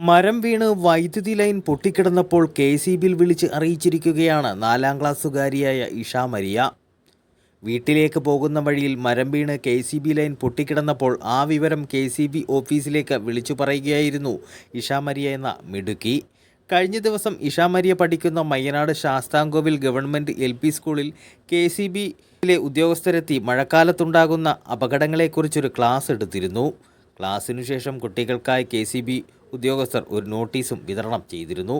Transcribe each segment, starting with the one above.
മരം വീണ് വൈദ്യുതി ലൈൻ പൊട്ടിക്കിടന്നപ്പോൾ കെ സി ബിൽ വിളിച്ച് അറിയിച്ചിരിക്കുകയാണ് നാലാം ക്ലാസ്സുകാരിയായ ഇഷ മരിയ. വീട്ടിലേക്ക് പോകുന്ന വഴിയിൽ മരം വീണ് കെ സി ബി ലൈൻ പൊട്ടിക്കിടന്നപ്പോൾ ആ വിവരം കെ സി ബി ഓഫീസിലേക്ക് വിളിച്ചു പറയുകയായിരുന്നു ഇഷ മരിയ എന്ന മിടുക്കി. കഴിഞ്ഞ ദിവസം ഇഷ മരിയ പഠിക്കുന്ന Mayyanad Sasthamkovil government L P സ്കൂളിൽ കെ സി ബിയിലെ ഉദ്യോഗസ്ഥരെത്തി മഴക്കാലത്തുണ്ടാകുന്ന അപകടങ്ങളെക്കുറിച്ചൊരു ക്ലാസ് എടുത്തിരുന്നു. ക്ലാസ്സിനു ശേഷം കുട്ടികൾക്കായി കെ സി ബി ഉദ്യോഗസ്ഥർ ഒരു നോട്ടീസും വിതരണം ചെയ്തിരുന്നു.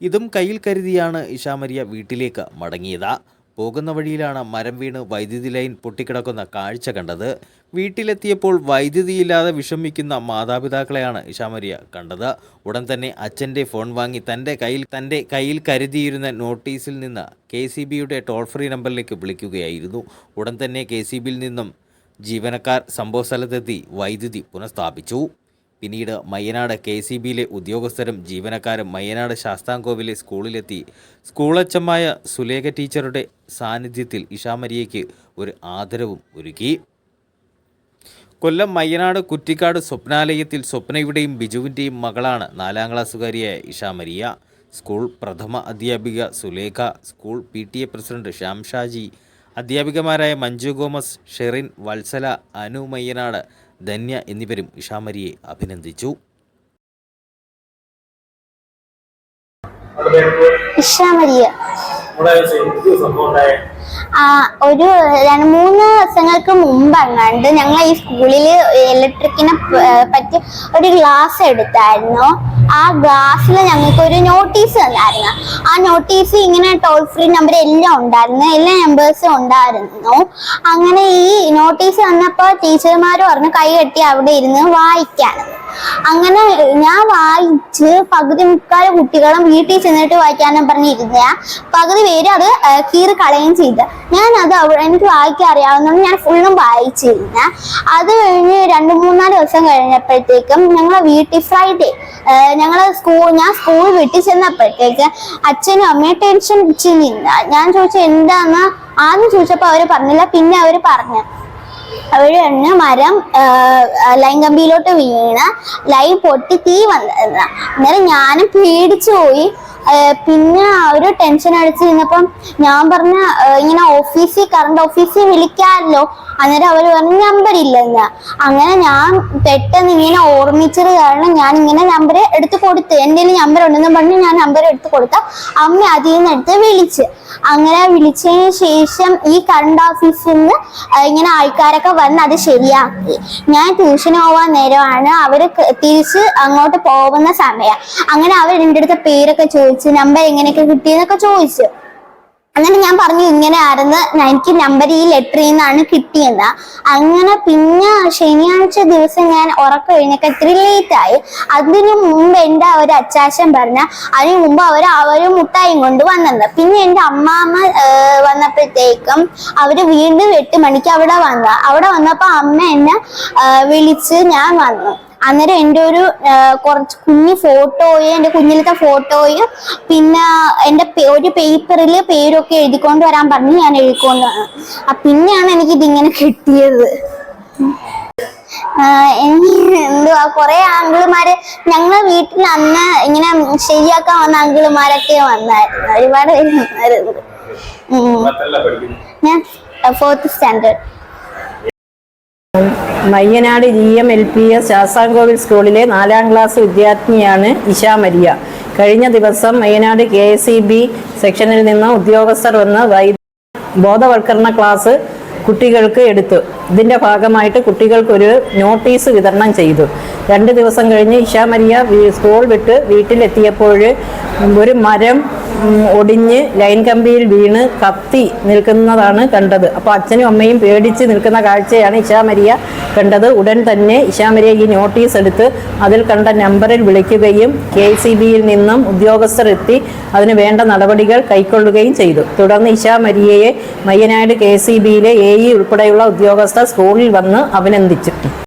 ഇതും കയ്യിൽ കരുതിയാണ് ഇഷാമരിയ വീട്ടിലേക്ക് മടങ്ങിയത്. പോകുന്ന വഴിയിലാണ് മരം വീണ് വൈദ്യുതി ലൈൻ പൊട്ടിക്കിടക്കുന്ന കാഴ്ച കണ്ടത്. വീട്ടിലെത്തിയപ്പോൾ വൈദ്യുതിയില്ലാതെ വിഷമിക്കുന്ന മാതാപിതാക്കളെയാണ് ഇഷാമരിയ കണ്ടത്. ഉടൻ തന്നെ അച്ഛന്റെ ഫോൺ വാങ്ങി തന്റെ കയ്യിൽ തന്റെ കയ്യിൽ കരുതിയിരുന്ന നോട്ടീസിൽ നിന്ന് കെ സി ബിയുടെ ടോൾ ഫ്രീ നമ്പറിലേക്ക് വിളിക്കുകയായിരുന്നു. ഉടൻ തന്നെ കെ സി ബിയിൽ നിന്നും ജീവനക്കാർ സംഭവസ്ഥലത്തെത്തി വൈദ്യുതി പുനഃസ്ഥാപിച്ചു. പിന്നീട് മയ്യനാട് കെ സി ബിയിലെ ഉദ്യോഗസ്ഥരും ജീവനക്കാരും മയ്യനാട് ശാസ്താംകോവിലെ സ്കൂളിലെത്തി. സ്കൂളച്ചമായ സുലേഖ ടീച്ചറുടെ സാന്നിധ്യത്തിൽ ഇഷാമരിയയ്ക്ക് ഒരു ആദരവും ഒരുക്കി. കൊല്ലം മയ്യനാട് കുറ്റിക്കാട് സ്വപ്നാലയത്തിൽ സ്വപ്നയുടെയും ബിജുവിന്റെയും മകളാണ് നാലാം ക്ലാസ്സുകാരിയായ ഇഷാമരിയ. സ്കൂൾ പ്രഥമ അധ്യാപിക Sulekha school P T A president Shyamshaji അധ്യാപികമാരായ Manju Gomez Sherin Vatsala Anu Mayyanad Dhanya എന്നിവരും ഇഷാമരിയെ അഭിനന്ദിച്ചു. ഇഷാമരിയ. ഒരു രണ്ട് മൂന്ന് ദിവസങ്ങൾക്ക് മുമ്പങ്ങാണ്ട് ഞങ്ങൾ ഈ സ്കൂളിൽ ഇലക്ട്രിക്കിനെ പറ്റി ഒരു ഗ്ലാസ് എടുത്തായിരുന്നു. ആ ഗ്ലാസ്സിൽ ഞങ്ങൾക്ക് ഒരു നോട്ടീസ് തന്നായിരുന്നു. ആ നോട്ടീസ് ഇങ്ങനെ ടോൾ ഫ്രീ നമ്പർ എല്ലാം ഉണ്ടായിരുന്നു. എല്ലാ നമ്പേഴ്സും ഉണ്ടായിരുന്നു. അങ്ങനെ ഈ നോട്ടീസ് വന്നപ്പോൾ ടീച്ചർമാർ പറഞ്ഞു കൈ കെട്ടി അവിടെ ഇരുന്ന് വായിക്കാൻ. അങ്ങനെ ഞാൻ വായിച്ച് പകുതി മുക്കാൽ കുട്ടികളും വീട്ടിൽ ചെന്നിട്ട് വായിക്കാനും പറഞ്ഞിരുന്ന. പകുതി പേര് അത് കീറ് കളയുകയും ചെയ്ത്. ഞാൻ അത് എനിക്ക് വായിക്കാൻ അറിയാവുന്നതുകൊണ്ട് ഞാൻ ഫുള്ളും വായിച്ചിരുന്ന. അത് കഴിഞ്ഞ് രണ്ട് മൂന്നാൽ ദിവസം കഴിഞ്ഞപ്പോഴത്തേക്കും ഞങ്ങളെ വീട്ടിൽ ഫ്രൈഡേ ഞങ്ങൾ സ്കൂൾ ഞാൻ സ്കൂൾ വീട്ടിൽ ചെന്നപ്പോഴത്തേക്ക് അച്ഛനും അമ്മയും ടെൻഷൻ നിന്ന ഞാൻ ചോദിച്ചു എന്താന്ന്? ആദ്യം ചോദിച്ചപ്പോൾ അവർ പറഞ്ഞില്ല. പിന്നെ അവർ പറഞ്ഞു. അവർ തന്നെ മരം ലൈൻ കമ്പിയിലോട്ട് വീണ് ലൈൻ പൊട്ടി തീ വന്നിരുന്ന അന്നേരം ഞാനും പേടിച്ചു പോയി. പിന്നെ ഒരു ടെൻഷൻ അടിച്ച് നിന്നപ്പം ഞാൻ പറഞ്ഞ ഇങ്ങനെ ഓഫീസിൽ കറണ്ട് ഓഫീസിൽ വിളിക്കാമല്ലോ അന്നേരം അവർ പറഞ്ഞ നമ്പർ ഇല്ലെന്ന്. അങ്ങനെ ഞാൻ പെട്ടെന്ന് ഇങ്ങനെ ഓർമ്മിച്ചത് കാരണം ഞാൻ ഇങ്ങനെ നമ്പർ എടുത്ത് കൊടുത്ത് എന്റെ നമ്പർ ഉണ്ടെന്ന് പറഞ്ഞ് ഞാൻ നമ്പർ എടുത്ത് കൊടുത്ത അമ്മ അതിൽ നിന്ന് എടുത്ത് വിളിച്ച്. അങ്ങനെ വിളിച്ചതിന് ശേഷം ഈ കറണ്ട് ഓഫീസിൽ നിന്ന് ഇങ്ങനെ ആൾക്കാരൊക്കെ വന്ന് അത് ശരിയാക്കി. ഞാൻ ട്യൂഷന് പോവാൻ നേരമാണ്. അവർ തിരിച്ച് അങ്ങോട്ട് പോകുന്ന സമയം. അങ്ങനെ അവർ എന്റെ അടുത്ത പേരൊക്കെ ചോദിച്ചു നമ്പർ എങ്ങനെയൊക്കെ കിട്ടിയെന്നൊക്കെ ചോദിച്ചു. അങ്ങനെ ഞാൻ പറഞ്ഞു ഇങ്ങനെ ആയിരുന്നു എനിക്ക് നമ്പർ ഈ ലെറ്ററിൽ നിന്നാണ് കിട്ടിയെന്ന്. അങ്ങനെ പിന്നെ ശനിയാഴ്ച ദിവസം ഞാൻ ഉറക്കം കഴിഞ്ഞൊക്കെ ഇത്തിരി ലേറ്റ് ആയി. അതിനു മുമ്പ് എന്റെ ഒരു അച്ചാശൻ പറഞ്ഞ അതിനു മുമ്പ് അവർ അവരും മുട്ടായും കൊണ്ട് വന്നത് പിന്നെ എന്റെ അമ്മാമ്മ വന്നപ്പോഴത്തേക്കും അവർ വീണ്ടും എട്ട് മണിക്ക് അവിടെ വന്ന. അവിടെ വന്നപ്പോൾ അമ്മ എന്നെ വിളിച്ച് ഞാൻ വന്നു. അന്നേരം എന്റെ ഒരു കുറച്ച് കുഞ്ഞു ഫോട്ടോയും എന്റെ കുഞ്ഞിലത്തെ ഫോട്ടോയും പിന്നെ എന്റെ ഒരു പേപ്പറിൽ പേരൊക്കെ എഴുതിക്കൊണ്ട് വരാൻ പറഞ്ഞ് ഞാൻ എഴുതിക്കൊണ്ട് വന്നു ആ പിന്നെയാണ് എനിക്ക് ഇതിങ്ങനെ കിട്ടിയത് എന്തുവാ കുറെ ആങ്കിളുമാര് ഞങ്ങളെ വീട്ടിൽ അന്ന് ഇങ്ങനെ ശരിയാക്കാൻ വന്ന ആങ്കിളുമാരൊക്കെ വന്നായിരുന്നു. ഒരുപാട് പേര് വന്നായിരുന്നു ഞാൻ fourth standard Mayyanad G M L P S Sasthamkovil സ്കൂളിലെ നാലാം ക്ലാസ് വിദ്യാർത്ഥിനിയാണ് ഇഷ മരിയ. കഴിഞ്ഞ ദിവസം Mayyanad K S E B സെക്ഷനിൽ നിന്ന് ഉദ്യോഗസ്ഥർ വന്ന് ബോധവൽക്കരണ ക്ലാസ് കുട്ടികൾക്ക് എടുത്തു. ഇതിന്റെ ഭാഗമായിട്ട് കുട്ടികൾക്കൊരു നോട്ടീസ് വിതരണം ചെയ്തു. രണ്ട് ദിവസം കഴിഞ്ഞ് ഇഷ മരിയ സ്കൂൾ വിട്ട് വീട്ടിലെത്തിയപ്പോൾ ഒരു മരം ഒടിഞ്ഞ് ലൈൻ കമ്പിയിൽ വീണ് കത്തി നിൽക്കുന്നതാണ് കണ്ടത്. അപ്പോൾ അച്ഛനും അമ്മയും പേടിച്ച് നിൽക്കുന്ന കാഴ്ചയാണ് ഇഷാമരിയ കണ്ടത്. ഉടൻ തന്നെ ഇഷാമരിയ ഈ നോട്ടീസ് എടുത്ത് അതിൽ കണ്ട നമ്പറിൽ വിളിക്കുകയും കെ സി ബിയിൽ നിന്നും ഉദ്യോഗസ്ഥർ എത്തി അതിന് വേണ്ട നടപടികൾ കൈക്കൊള്ളുകയും ചെയ്തു. തുടർന്ന് ഇഷാമരിയയെ മയ്യനാട് കെ സി ബിയിലെ എ ഇ ഉൾപ്പെടെയുള്ള ഉദ്യോഗസ്ഥർ സ്കൂളിൽ വന്ന് അഭിനന്ദിച്ചു.